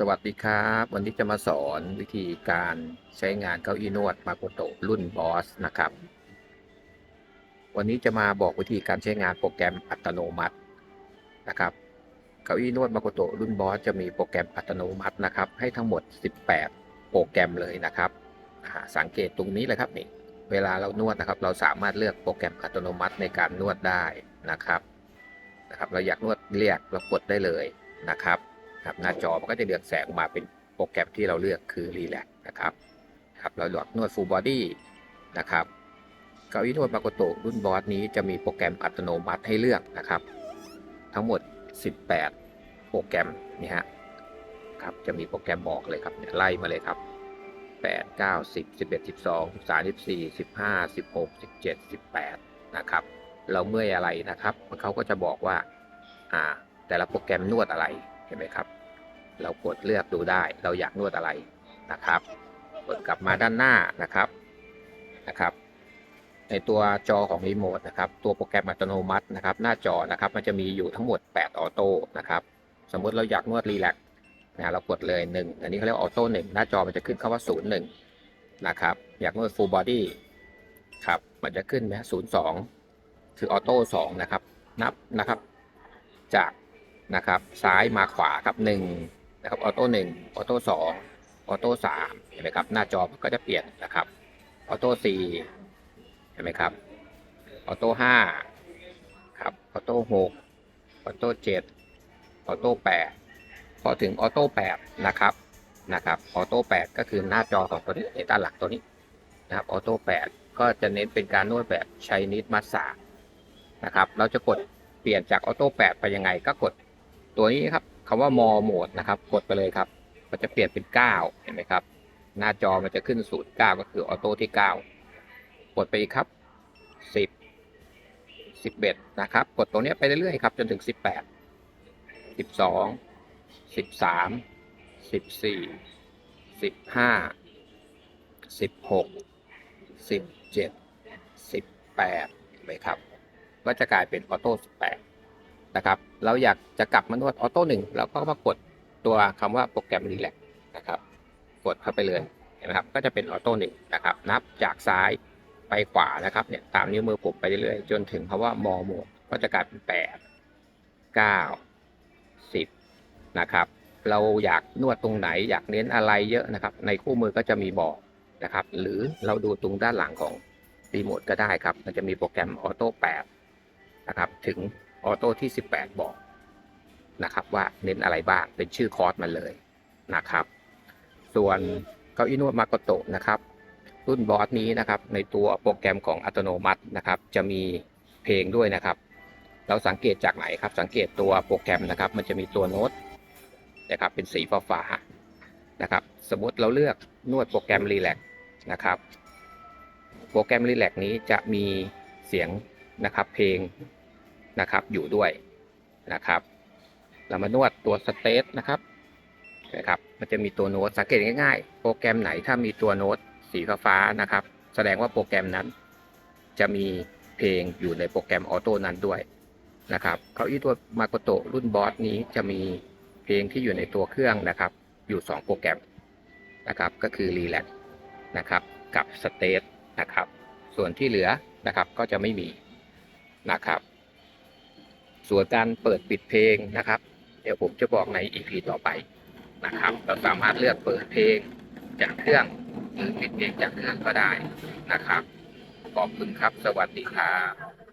สวัสดีครับ วันนี้จะมาสอนวิธีการใช้งานเก้าอี้นวดมาโกโตรุ่นบอสนะครับ วันนี้จะมาบอกวิธีการใช้งานโปรแกรมอัตโนมัตินะครับ เก้าอี้นวดมาโกโตรุ่นบอสจะมีโปรแกรมอัตโนมัตินะครับ ให้ทั้งหมด 18 โปรแกรมเลยนะครับ สังเกตตรงนี้เลยครับนี่เวลาเรานวดนะครับ เราสามารถเลือกโปรแกรมอัตโนมัติในการนวดได้นะครับนะครับ เราอยากนวดเรียกเรากดได้เลยนะครับ ครับหน้าจอมันก็จะเลือกแสงมาเป็นโปรแกรมที่เราเลือกคือ Relax นะครับครับเราหลอดนวด Full Body นะครับเก้าอี้นวดมาโกโตรุ่นบอสนี้จะมีโปรแกรมอัตโนมัติให้เลือกนะครับ ทั้งหมด 18 โปรแกรมนี่ฮะครับจะมีโปรแกรมบอกเลยครับเนี่ยไล่มาเลยครับ 8 9 10 11 12 13 14 15 16 17 18นะครับเราเมื่อยอะไรนะครับเขาก็จะบอกว่าอ่าแต่ละโปรแกรมนวดอะไร เห็นไหมครับ เรากดเลือกดูได้ เราอยากนวดอะไรนะครับ กดกลับมาด้านหน้านะครับนะครับ ในตัวจอของรีโมทนะครับ ตัวโปรแกรมอัตโนมัตินะครับ หน้าจอนะครับ มันจะมีอยู่ทั้งหมด 8 ออโต้นะครับ สมมุติเราอยากนวดรีแลกซ์นะเรากดเลย 1 อันนี้เขาเรียกออโต้หนึ่งหน้าจอมันจะขึ้นคำว่า 0 1 นะครับ อยากนวด full body ครับ มันจะขึ้นไหมศูนย์สองคือออโต้สองนะครับ นับนะครับ จาก นะครับ ซ้ายมาขวาครับหนึ่งนะครับออโต้หนึ่งออโต้สองออโต้สามเห็นไหมครับ หน้าจอก็จะเปลี่ยนนะครับออโต้สี่เห็นไหมครับออโต้ห้าครับออโต้หกออโต้เจ็ดออโต้แปดพอถึงออโต้แปดนะครับนะครับออโต้แปดก็คือหน้าจอของตัวนี้ในด้านหลังตัวนี้นะครับออโต้แปดก็จะเน้นเป็นการนวดแบบใช้นิดมัสซานะครับ เราจะกดเปลี่ยนจากออโต้8ไปยังไงก็กด ตัวนี้ครับคำว่ามอโหมดนะครับ กดไปเลยครับ มันจะเปลี่ยนเป็น 9 เห็นไหมครับ หน้าจอมันจะขึ้นสูตร9ก็คือออโต้ที่ 9 กดไปอีกครับ 10 11 นะครับ กดตรงนี้ไปเรื่อยๆครับ จนถึง 18 12 13 14 15 16 17 18เห็นไหมครับ ก็จะกลายเป็นออโต้18 นะครับ เราอยากจะกลับมานวดออโต้หนึ่งเราก็มากดตัวคำว่าโปรแกรมรีแลกนะครับ กดเข้าไปเลยเห็นไหมครับก็จะเป็นออโต้หนึ่งนะครับ นับจากซ้ายไปขวานะครับเนี่ยตามนิ้วมือผมไปเรื่อยๆจนถึงคำว่ามอโหมดก็จะกลายเป็น8 9 10นะครับเราอยากนวดตรงไหนอยากเน้นอะไรเยอะนะครับ ในคู่มือก็จะมีบอกนะครับ หรือเราดูตรงด้านหลังของรีโมทก็ได้ครับ มันจะมีโปรแกรมออโต้8นะครับ ถึง ออโต้ที่ 18 บอกนะครับว่าเน้นอะไรบ้างเป็นชื่อคอร์สมันเลยนะครับ ส่วนเก้าอี้นวดมาโกโตะนะครับ รุ่นบอสนี้นะครับ ในตัวโปรแกรมของอัตโนมัตินะครับ จะมีเพลงด้วยนะครับ เราสังเกตจากไหนครับ สังเกตตัวโปรแกรมนะครับ มันจะมีตัวโน้ตนะครับ เป็นสีฟ้าๆนะครับ สมมติเราเลือกนวดโปรแกรมรีแลกนะครับ โปรแกรมรีแลกนี้จะมีเสียงนะครับ เพลง นะครับ อยู่ด้วยนะครับ เรามานวดตัวสเตทนะครับนะครับ มันจะมีตัวโน้ตสังเกตง่ายๆ โปรแกรมไหนถ้ามีตัวโน้ตสีฟ้านะครับ แสดงว่าโปรแกรมนั้น จะมีเพลงอยู่ในโปรแกรมออโต้นั้นด้วยนะครับเก้าอี้ตัวมาโกโตรุ่นบอสนี้จะมีเพลงที่อยู่ในตัวเครื่องนะครับ อยู่ 2 โปรแกรมนะครับ ก็คือ Relax นะครับ กับ State นะครับ ส่วนที่เหลือนะครับก็จะไม่มีนะครับ ส่วนการเปิดปิดเพลงนะครับ เดี๋ยวผมจะบอกใน EP ต่อไปนะครับ เราสามารถเลือกเปิดเพลงจากเครื่องหรือปิดเพลงจากเครื่องก็ได้นะครับ ขอบคุณครับ สวัสดีครับ